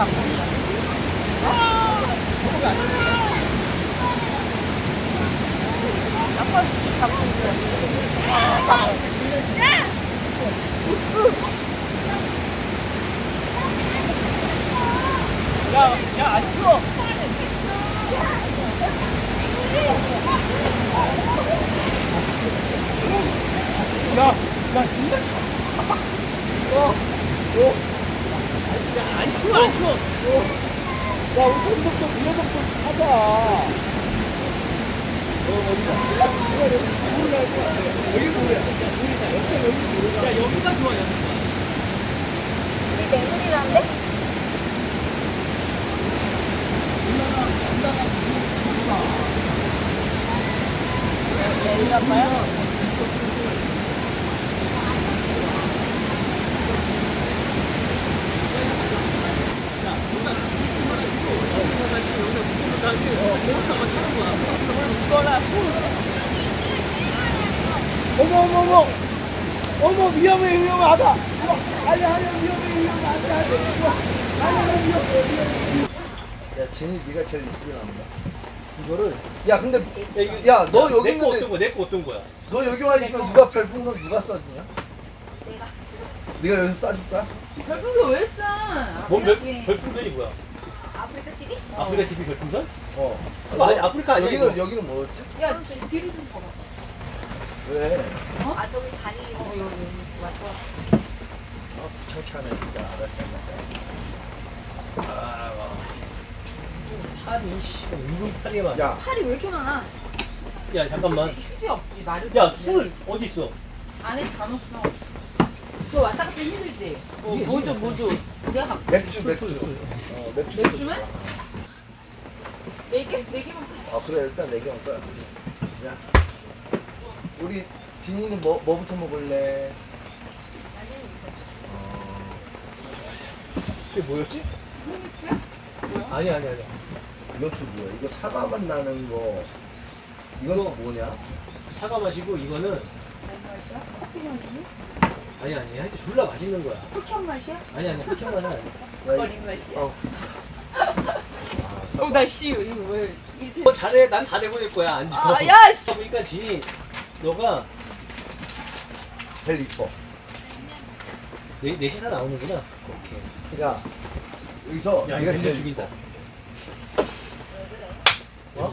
야, 야, 안 추워. 야, 야, 진짜 차. 어, 어. 야, 안 추워, 안 추워. 야, 우리 손목도 물어먹고 하자. 어, 어디가? 여기 뭐야? 야, 여기가 좋아, 여기가. 우리 냉물이란데? 내리라봐요. 어머, 어머, 어머. 어머, 위험해, 위험하다. 아니, 아니, 위험해, 돼. 아니, 아니, 위험해, 위험해. 야, 진이 네가 제일 이쁘게 나온다. 이거를 야, 근데 야, 너 여기 내거 어떤 있는데 거야? 내거 어떤 거야? 너 여기 와 있으면 누가 별풍선 누가 쏴주냐? 내가. 네가 여기서 쏴줄 거야? 별풍선 왜 싸? 뭔 별. 별풍선이 뭐야? 아프리카 TV? 아프리카 TV 별풍선? 어. 그거 아니, 아프리카 아니야, 여기는 이거? 여기는 뭐였지? 야, 지- 뒤로 좀 가봐. 왜? 아, 저기 다리. 어, 여기, 여기. 맞다. 아, 귀찮게 하네 진짜. 알았어. 아, 와. 팔이 씨, 은근 팔이 많아. 야, 팔이 왜 이렇게 많아? 야, 잠깐만. 휴지 없지, 마르. 야, 술 어디 있어? 안에 다 넣었어. 그거 왔다 갔다 힘들지? 어, 이게 뭐 줘, 이게 뭐 줘. 내가 갖고. 맥주, 맥주. 어, 맥주. 맥주만? 네 개? 네 개만. 아, 그래 일단 내게 먹자. 야, 우리 진이는 뭐 뭐부터 먹을래? 어, 이게 뭐였지? 아니, 아니, 아니. 이건 또 뭐야? 이거 사과 맛 나는 거. 이건 또 뭐냐? 사과 마시고 이거는 뭔 맛이야? 커피 맛이니? 아니, 아니. 하여튼 졸라 맛있는 거야. 흑현 맛이야? 아니, 아니. 그렇게 맛은 아니야. 나 이- 어린 맛이야? 어. 어, 나 씨, 이거 왜 이렇게. 너 잘해. 난 다 내보낼 거야. 앉아. 아, 야, 씨. 그러니까 진이 너가 제일 이뻐. 내, 넷이 다 나오는구나. 오케이. 야, 여기서 야, 네가 이거 제일 죽인다. 어?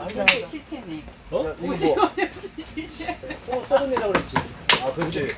아, 이게 싫다네. 어? 야, 이거 뭐? 오징어 냄새 싫다. 어, 썩은 내라고 그랬지. 아, 그렇지.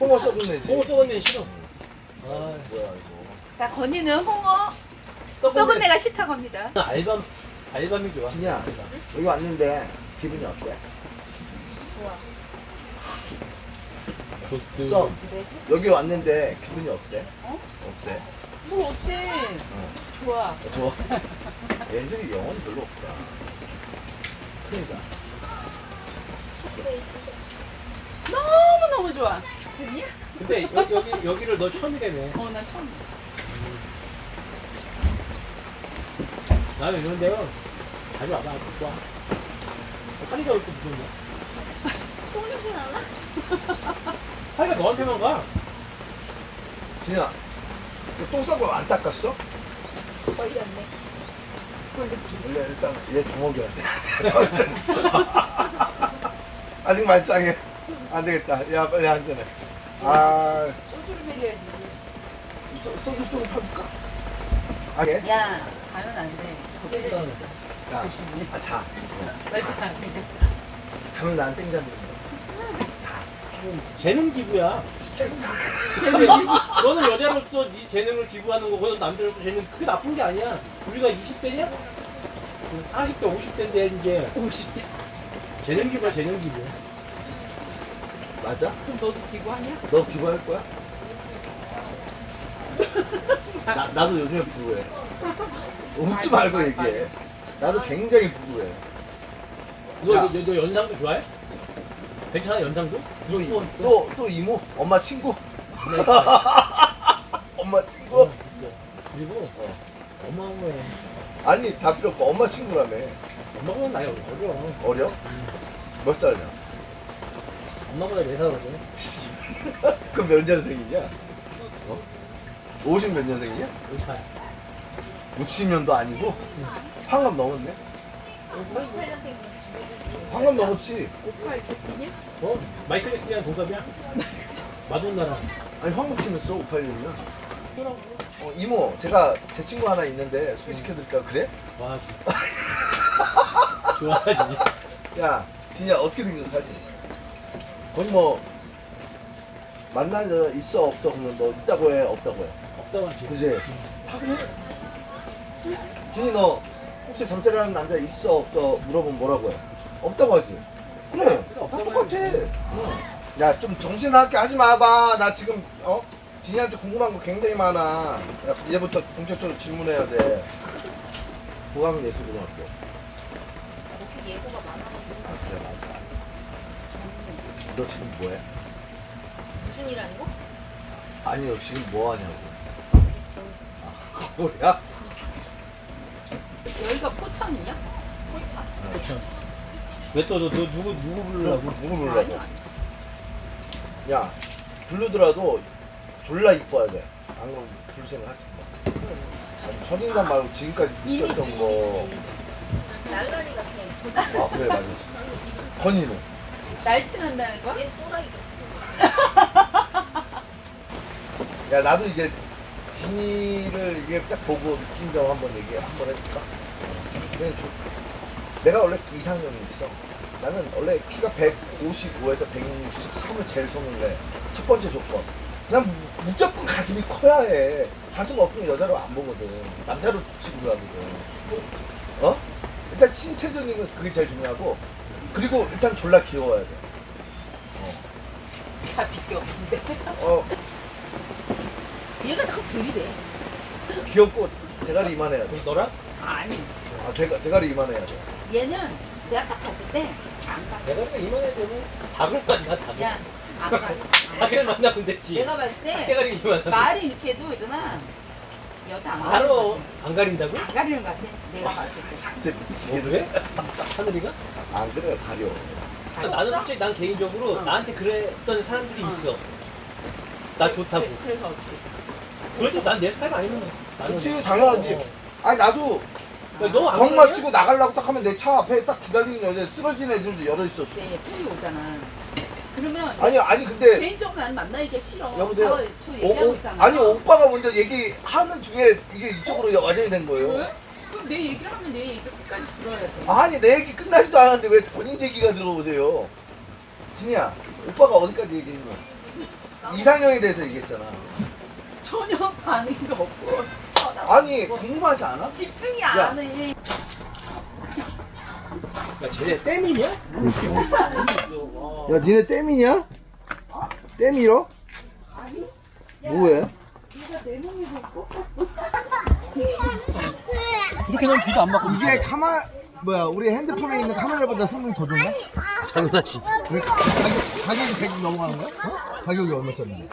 홍어 써도 내지. 어, 썩은 내 싫어. 아, 뭐야 이거. 자, 건이는 홍어 썩은, 내. 내가 싫다고 합니다. 나 알밤, 알밤이 좋아. 진이야, 여기 왔는데 기분이 어때? 그, 그, 썸. 여기 왔는데 기분이 어때? 어? 어때? 뭐 어때? 좋아. 어, 좋아. 얘들이 영혼이 별로 없다. 그러니까. 너무 너무 좋아. 됐니? 근데 여기, 여기, 여기를 너 처음이라며. 어, 나 처음. 나는 이런데요. 자주 와봐. 아주 좋아. 파리가 올때 무서운 거야. 똥 냄새 나나? 파리가 너한테만 가. 진아, 똥 싸고 안 닦았어? 걸렸네. 원래 일단 얘 정먹여야 돼. 아직 말짱해. 안 되겠다. 야, 빨리 한 잔해. 아, 소주를 먹여야지. 소- 소주 좀 타줄까? 아, 예? 야, 자면 안 돼. 거기에 있어. 야, 아, 자. 말자. 잠을 난 땡잡는 거. 재능 기부야. 재능. 너는 여자로서 네 재능을 기부하는 거고, 너 남자로서 재능, 그게 나쁜 게 아니야. 우리가 20대냐? 40대, 50대인데, 이제. 50대. 재능 기부야, 재능 기부. 맞아? 그럼 너도 기부하냐? 너 기부할 거야? 나, 나도 요즘에 부부해. 웃지 말고 얘기해. 나도 굉장히 부부해. 너, 야. 너, 너, 너 연상도 좋아해? 괜찮아, 연상도? 또, 이- 또, 또, 또 이모? 엄마 친구? 엄마 친구? 어, 그리고, 어. 어마어마해. 아니, 다 필요 없고 엄마 친구라며. 엄마보다 나이 어려. 어려? 몇 살이냐? 엄마보다 4살 어려. 그럼 몇 년생이냐? 50 몇 년생이야? 60년도 아니고? 환갑 넘었네? 58년생 환갑 넘었지? 어? 마이클 잭슨이랑 동갑이야? 마돈나랑. 아니 환갑 치면서 58년이면 어, 이모 제가 제 친구 하나 있는데 소개시켜드릴까 그래? 와, 좋아하지. 야 진짜 어떻게 생각하지? 거기 뭐여 있어 없어 그러면 너 있다고 해 없다고 해 없다고 하지. 그지? 다 그래 진이 너 혹시 잠자리하는 남자 있어? 없어? 물어보면 뭐라고 해? 없다고 하지. 그래. 다 없다고 똑같아. 야 좀 정신 나게 하지 마봐. 나 지금 어? 진이한테 궁금한 거 굉장히 많아. 야, 이제부터 본격적으로 질문해야 돼. 고강은 예술고등학교. 그렇게 예고가 많아가지고 아 그래 맞아. 너 지금 뭐해? 무슨 일 아니고? 아니 너 지금 뭐 하냐고. 아 뭐야? 여기가 포천이냐? 포이타 왜또 너, 너 누구 누구 부르려고? 누구 부르려고? 야 부르더라도 졸라 이뻐야 돼 안 그러면 불 생각 하지 마 아니 첫인상 말고 지금까지 이미지 느꼈던 거 이미지 날라리 같아 아 그래 맞아 건이는 날티 난다는 거야? 얘 또라이 야 나도 이제 진이를 이게 딱 보고 느낀 점 한번 얘기 한번 해줄까? 좀- 내가 원래 이상형이 있어. 나는 원래 키가 155에서 163을 제일 손을 첫 번째 조건. 난 무- 무조건 가슴이 커야 해. 가슴 없으면 여자로 안 보거든. 남자로 취급을 하거든. 어? 일단 신체적인 건 그게 제일 중요하고 그리고 일단 졸라 귀여워야 돼. 다 비껴. 어, 얘가 자꾸 들이대 귀엽고 대가리 이만해야 돼. 그럼 너랑? 아니 아, 대가, 대가리 이만해야 돼. 얘는 내가 딱 봤을 때안 가. 내가 그냥 이만해 되면 닭을 만나 닭을. 야, 안 가. 닭을 만나면 됐지. 내가 봤을 때 대가리 이만하면. 말이 이렇게 해도 있잖아. 여자 안 바로 것안 가린다고? 안 가리는 것 같아. 내가 봤을 때. 상대 뭐 미치겠네. 그래? 하늘이가? 안 그래, 가려. 나는 솔직히 난 개인적으로 어. 나한테 그랬던 사람들이 어. 있어. 나 좋다고. 그래, 그래서 어찌. 그렇지, 난 내 스타일 아니면. 나는- 그치, 당연하지. 어. 아니, 나도 너안 병? 맞히고 나가려고 딱 하면 내 차 앞에 딱 기다리는 여자 쓰러진 애들도 여러 있었어. 이제 폰이 오잖아. 그러면 아니, 아니, 근데. 개인적으로 나는 만나기가 싫어. 여보세요? 저, 저 얘기하고 오, 있잖아. 아니, 오빠가 먼저 얘기하는 중에 이게 이쪽으로 와전이 된 거예요. 왜? 그럼 내 얘기를 하면 내 얘기를 끝까지 들어야 돼. 아니, 내 얘기 끝나지도 않았는데 왜 본인 얘기가 들어오세요? 진이야, 오빠가 어디까지 얘기했냐? 이상형에 대해서 얘기했잖아. 전혀 반응도 없고 아니, 궁금하지 않아? 집중이 야. 안 해. 야, 쟤네 땜이냐? 야, 니네 땜이냐? 땜이러? 뭐해? 이렇게 되면 비도 안 맞고. 이게 카마 뭐야 우리 핸드폰에 있는 카메라보다 성능이 더. 왜 가- 가격, 가격이 100 넘어가는 거야? 어? 가격이 얼마 썼는데?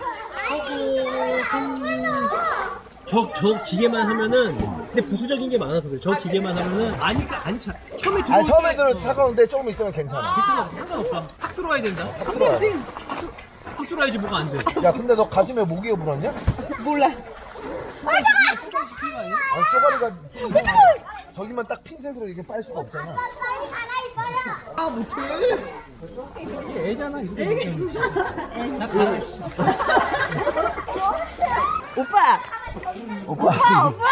저, 저 기계만 하면은, 근데 부수적인 게 많아서 그래. 저 기계만 하면은, 아니까, 아니, 차, 처음에 들어올 아니 처음에 때- 들어 어, 차가운데 조금 있으면 괜찮아 괜찮아, 상관없어. 탁 들어와야 된다. 탁 들어와야 탁 들어와야지 뭐가 안 돼. 야 근데 너 가슴에 모기가 물었냐? 몰라. 아니 쪼가리가 저기만 딱 핀셋으로 이렇게 빨 수가 없잖아 아 못해 이게 애잖아, 이렇게. 나 가, 씨. 오빠, 오빠 오빠.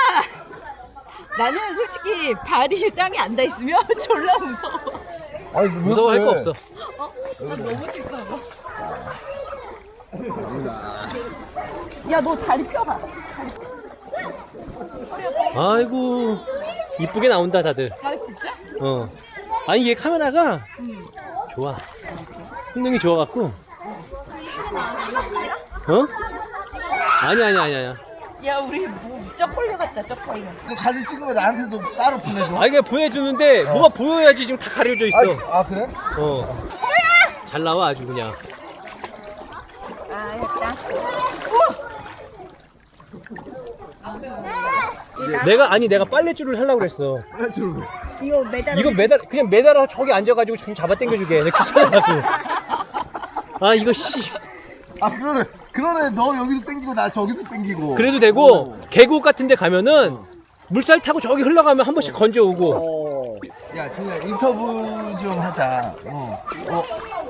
나는 솔직히 발이 땅에 앉아 있으면 졸라 무서워. 아니 왜 무서워할 거 그래? 없어. 나 너무 싫다고. 야, 너 다리 펴봐. 아이고, 이쁘게 나온다, 다들. 아, 진짜? 어. 아니, 이게 카메라가 좋아. 성능이 좋아갖고. 어? 아니, 아니, 아니, 아니. 야, 우리 뭐 쩍벌려 같다, 쩍벌려. 그 사진 찍으면 나한테도 따로 보내줘 아니, 그냥 보내주는데, 뭐가 보여야지 지금 다 가려져 있어. 아, 아 그래? 어. 잘 나와, 아주 그냥. 아, 약간. 내가, 아니, 내가 빨래줄을 하려고 그랬어. 아 저러고 이거 매달 이거 매달, 그냥 매달아 저기 앉아가지고 줄 잡아 당겨주게. 내가 귀찮아갖고. 아, 이거 씨. 아 그러네 그러네 너 여기도 땡기고 나 저기도 땡기고 그래도 되고 계곡 같은 데 가면은 물살 타고 저기 흘러가면 한 번씩 건져오고 어. 야 진짜 인터뷰 좀 하자 어. 어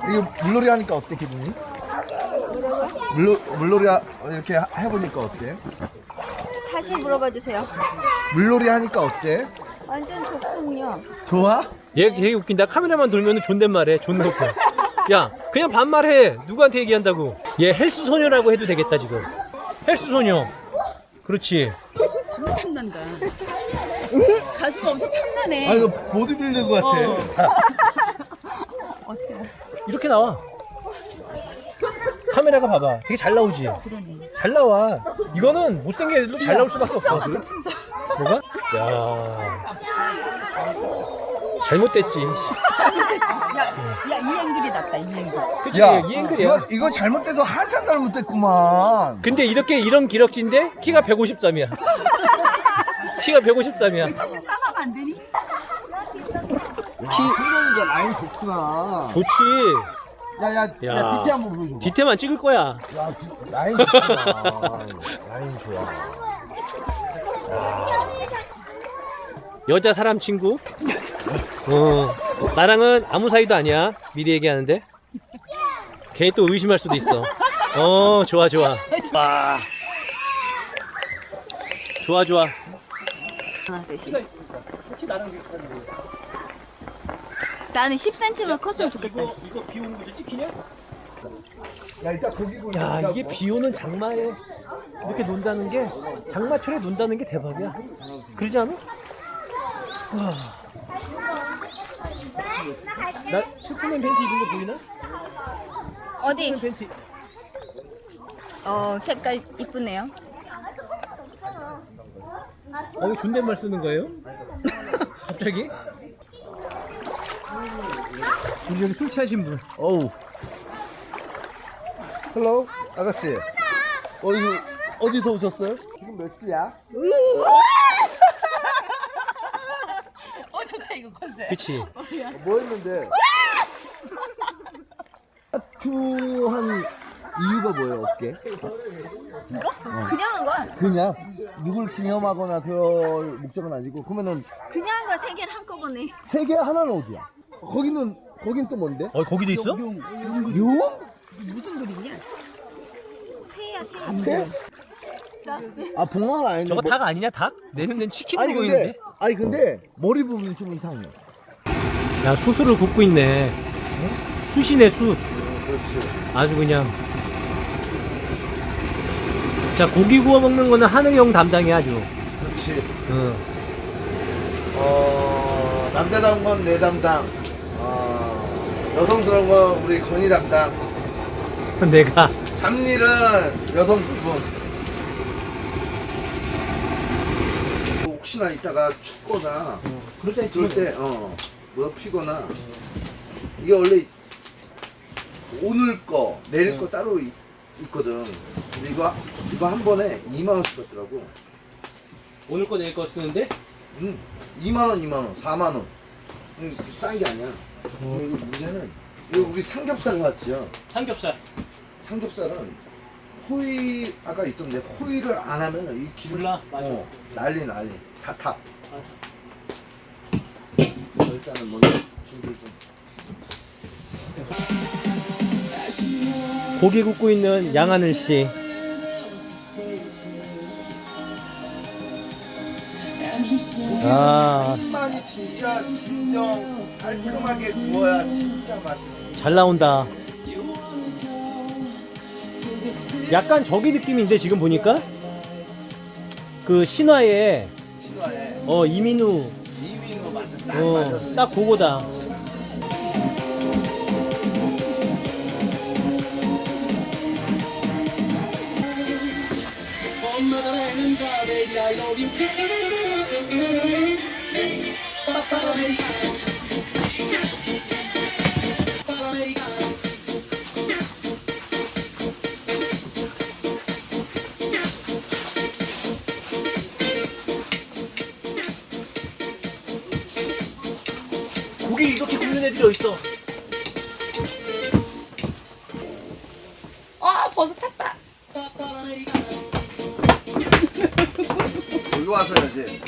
이거 물놀이 하니까 어때 기분이? 물로, 물놀이 하, 이렇게 하- 해보니까 어때? 다시 물어봐 주세요. 물놀이 하니까 어때? 완전 좋군요. 좋아? 얘 되게 웃긴다 카메라만 돌면은 존댓말해 존나 웃겨 야 그냥 반말해. 누구한테 얘기한다고? 얘 헬스 소녀라고 해도 되겠다 지금. 헬스 소녀. 그렇지. 정말 탐난다. 가슴 엄청 탐나네. 아니 너 보디빌더 같아. 어떻게 알아? 이렇게 나와. 카메라가 봐봐. 되게 잘 나오지? 그러네. 잘 나와. 이거는 못생긴 애들도 잘 나올 수밖에 없어? 뭐가? 야 잘못됐지. 야, 야, 이 앵글이 낫다, 이 앵글. 그치 야 이 앵글이야. 이거, 이거 잘못돼서 한참 잘못됐구만. 근데 이렇게 이런 기럭지인데 키가 153이야. 키가 153이야. 73하면 안 되니? 야 생각보다 라인 좋구나. 좋지. 야 야 야, 야. 야, DT 한번 보여줘 뒤태만 찍을 거야. 야 디- 라인 좋구나. 라인 좋아. 여자 사람 친구 어. 나랑은 아무 사이도 아니야. 미리 얘기하는데. 걔또 의심할 수도 있어. 어 좋아 좋아. 와 좋아 좋아. 나는 10cm만 컸으면 좋겠다. 이거 비 오는 거지 찍히냐? 야 일단 거기 보니까 야 이게 비 오는 장마에 이렇게 논다는 게 장마철에 논다는 게 대박이야. 그러지 않아? 와. 나 슈퍼맨 팬티 입은 거 보이나? 어디? 슈퍼맨 팬티 어 색깔 이쁘네요. 어, 왜 존댓말 쓰는 거예요? 갑자기? 우리 여기 술 취하신 분. 어우 헬로 아가씨 어디 어디서 오셨어요? 지금 몇 시야? 어, 좋다, 이거 컨셉. 그치? 뭐 했는데? 타투한 이유가 뭐예요 어깨? 이거? 그냥 한 거야. 그냥 누굴 기념하거나 그럴 목적은 아니고 그러면은 그냥 한거세 개를 한꺼번에. 세 개 하나는 어디야? 거기는 거긴 또 뭔데? 어, 거기도 있어? 룡? 무슨 그림이야? 새야 새. 새? 아 봉황 아닌데 저거 뭐- 닭 아니냐, 닭? 내 눈엔 치킨 아니 보고 근데 있는데? 아니 근데 머리 부분이 좀 이상해 야, 숯으로 굽고 있네. 숯. 그렇지 아주 그냥. 자, 고기 구워 먹는 거는 하늘이 형 담당이야, 아주. 그렇지 응. 어 남자다운 건 내 담당 어 여성스러운 건 우리 건이 담당 내가. 잡일은 여성 두 분 혹시나 이따가 춥거나 그럴 때 그럴 때 어 뭐 피거나. 이게 원래 오늘 거 내일 거 따로 있, 있거든. 근데 이거 이거 한 번에 2만 원씩 받더라고. 오늘 거 내일 거 쓰는데? 응. 2만 원 2만 원 4만 원. 응, 싼게 아니야. 근데 이거 문제는 이거 우리 삼겹살 같지요. 삼겹살. 삼겹살은 호일 아까 있던데 호일을 안 하면 이 기름 몰라, 맞아. 어, 난리 난리 다 타. 어, 일단은 먼저 준비 좀. 고기 굽고 있는 양하늘 씨. 아, 한만이 진짜 진정 깔끔하게 구워야 진짜 맛있어. 잘 나온다. 약간 저기 느낌인데 지금 보니까 그 신화의 신화에 어 이민우 이민호 맞아. 딱 어. 딱 그거다. 내리러 있어. 아 버섯 탔다. 여기 와서 해야지.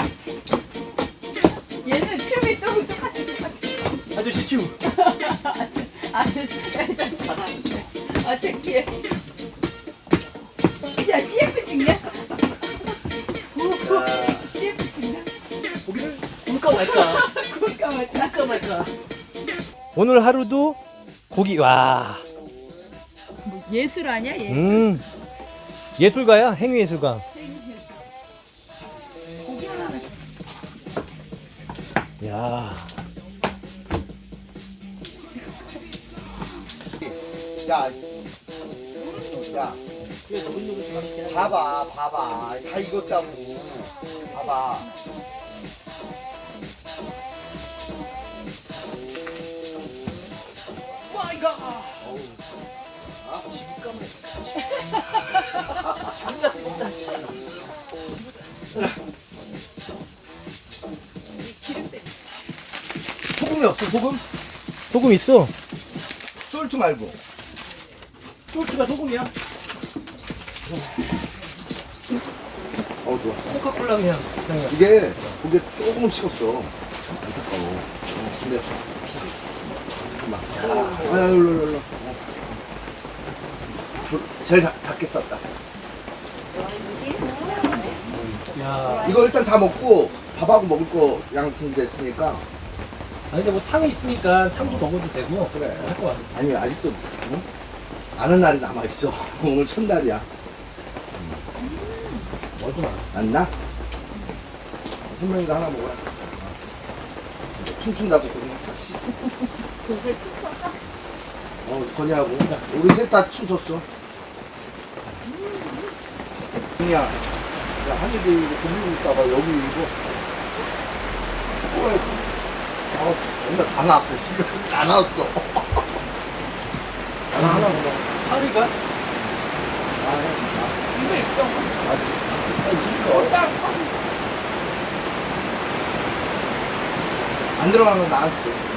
얘는 춤이 또 똑같이 똑같이. 아저씨 춤. 아주 잘잘 아 창피해. 아, 아, 야 CF 찍냐? 야, CF 말까. 그럴까 말까. 굴까 말까. 오늘 하루도 고기 와. 뭐 예술 아니야 예술? 음. 예술가야 행위 예술가. 고기 하나만 야. 야, 야, 봐봐, 봐봐. 다 익었다고. 봐봐. 아, 지금 소금이 없어, 소금? 소금 있어. 솔트 말고. 소스가 소금이야. 어, 좋아. 코카콜라 그냥. 이게 고개 조금 식었어. 안타까워. 어, 근데. 아, 일로 일로 일로. 제일 다, 작게. 야. 이거 일단 다 먹고 밥하고 먹을 거 양통 됐으니까 아 근데 뭐 탕이 있으니까 탕도 먹어도 되고. 그래. 할것 같아. 아니 아직도 응? 아는 날이 남아 있어. 오늘 첫날이야. 뭐좀 안. 안 나? 선명이가 하나 먹어라. 춤춘다고 그러냐? 어, 건이하고. 우리 셋 다 춤췄어. 야, 야, 한이도 이거 돌리고 있다가 여기 이거. 어, 아, 정말 다 나왔어. 씨발, 다 나왔어. 하나, 하나, 하나. 하루가? 아, 아, 아, 진짜. 안 들어가면 나한테 줘.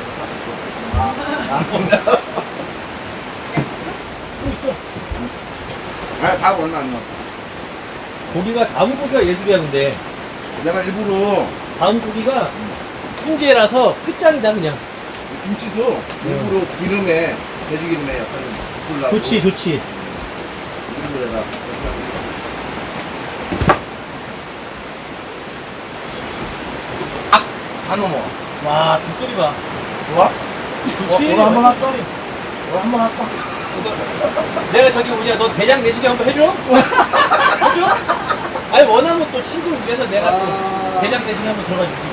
아, 다 원나 안 넣어. 고기가 다음 고기가 예술이야 근데. 내가 일부러 다음 고기가 훈제라서 끝장이다 그냥. 김치도 일부러 기름에 돼지 기름에 약간 굴라고 좋지 좋지. 기름에다가 아, 다 넘어. 와 뒷소리 봐. 좋아? 어. 오늘 한번 할까? 오늘 한번 할까? 내가 저기 뭐냐 너 대장 내시경 한번 해줘? 해줘? 아니 원하면 또 친구를 위해서 내가 또 아. 대장 내시경 한번 들어가 주지.